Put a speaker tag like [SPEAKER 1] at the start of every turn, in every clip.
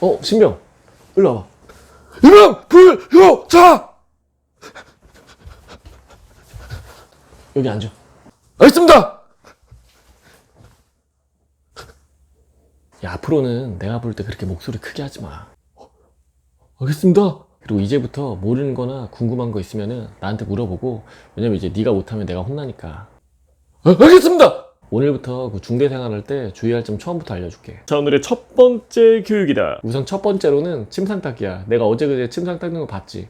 [SPEAKER 1] 어, 신병. 일로 와봐. 이명 불 효 자! 여기 앉아. 알겠습니다! 야, 앞으로는 내가 볼때 그렇게 목소리 크게 하지 마. 알겠습니다. 그리고 이제부터 모르는 거나 궁금한 거 있으면은 나한테 물어보고, 왜냐면 이제 네가 못하면 내가 혼나니까. 아, 알겠습니다! 오늘부터 그 중대 생활할 때 주의할 점 처음부터 알려줄게.
[SPEAKER 2] 자 오늘의 첫 번째 교육이다.
[SPEAKER 1] 우선 첫 번째로는 침상 닦기야. 내가 어제 그제 침상 닦는 거 봤지?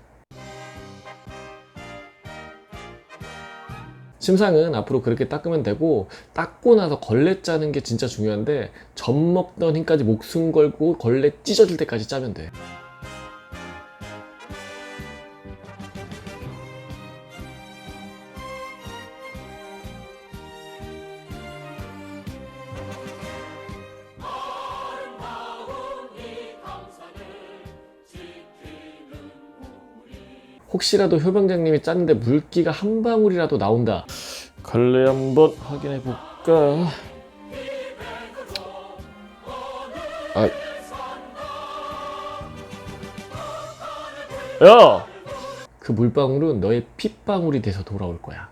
[SPEAKER 1] 침상은 앞으로 그렇게 닦으면 되고 닦고 나서 걸레 짜는 게 진짜 중요한데 젖 먹던 힘까지 목숨 걸고 걸레 찢어질 때까지 짜면 돼. 혹시라도 효병장님이 짰는데 물기가 한 방울이라도 나온다.
[SPEAKER 2] 걸레 한번 확인해 볼까?
[SPEAKER 1] 아,
[SPEAKER 2] 야,
[SPEAKER 1] 그 물방울은 너의 핏방울이 돼서 돌아올 거야.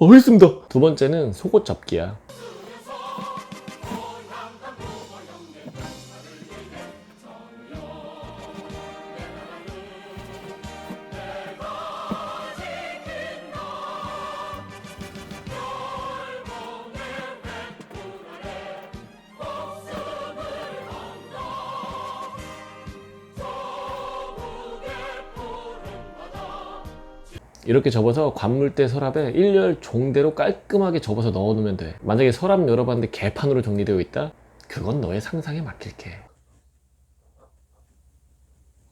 [SPEAKER 2] 알겠습니다.
[SPEAKER 1] 두 번째는 속옷 접기야. 이렇게 접어서 관물대 서랍에 일렬 종대로 깔끔하게 접어서 넣어놓으면 돼. 만약에 서랍 열어봤는데 개판으로 정리되어 있다? 그건 너의 상상에 맡길게.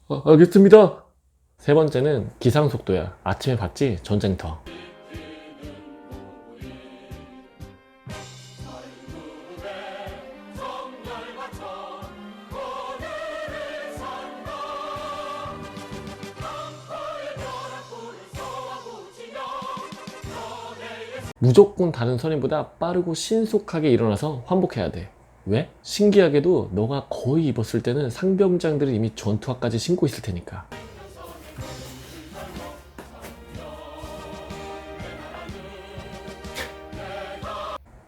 [SPEAKER 2] 아, 알겠습니다.
[SPEAKER 1] 세 번째는 기상 속도야. 아침에 봤지? 전쟁터. 무조건 다른 선임보다 빠르고 신속하게 일어나서 환복해야 돼. 왜? 신기하게도 너가 거의 입었을 때는 상병장들은 이미 전투화까지 신고 있을 테니까.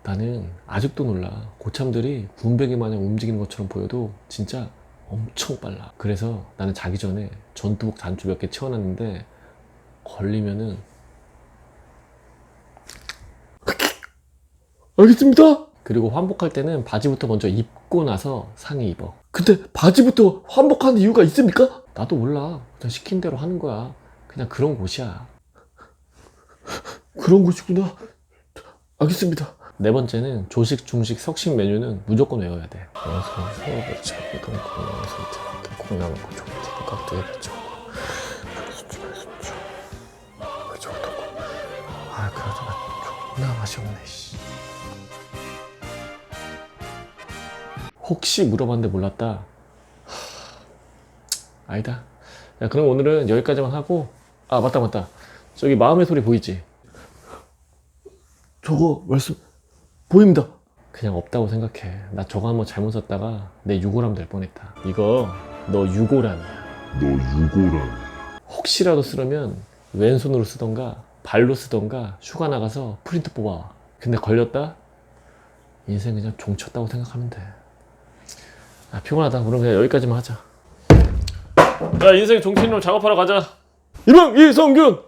[SPEAKER 1] 나는 아직도 놀라. 고참들이 군백이 마냥 움직이는 것처럼 보여도 진짜 엄청 빨라. 그래서 나는 자기 전에 전투복 단추 몇 개 채워놨는데 걸리면은
[SPEAKER 2] 알겠습니다.
[SPEAKER 1] 그리고 환복할 때는 바지부터 먼저 입고 나서 상의 입어.
[SPEAKER 2] 근데 바지부터 환복하는 이유가 있습니까?
[SPEAKER 1] 나도 몰라. 그냥 시킨 대로 하는 거야. 그냥 그런 곳이야.
[SPEAKER 2] 그런 것이구나. 알겠습니다.
[SPEAKER 1] 네 번째는 조식, 중식, 석식 메뉴는 무조건 외워야 돼. 새우를 잡고 동콩, 선택, 콩나물, 고추, 깍두기, 배추. 아, 그래도 존나 맛이 없네, 씨. 혹시 물어봤는데 몰랐다. 하, 아니다. 야, 그럼 오늘은 여기까지만 하고, 아, 맞다, 맞다. 저기 마음의 소리 보이지?
[SPEAKER 2] 저거 말씀 보입니다.
[SPEAKER 1] 그냥 없다고 생각해. 나 저거 한번 잘못 썼다가 내 유골함 될 뻔했다. 이거 너 유골함이야.
[SPEAKER 3] 너 유고란
[SPEAKER 1] 혹시라도 쓰려면 왼손으로 쓰던가 발로 쓰던가 휴가 나가서 프린트 뽑아와. 근데 걸렸다? 인생 그냥 종쳤다고 생각하면 돼. 아, 피곤하다. 그럼 그냥 여기까지만 하자.
[SPEAKER 2] 야 인생 종필로 작업하러 가자. 이명 이성균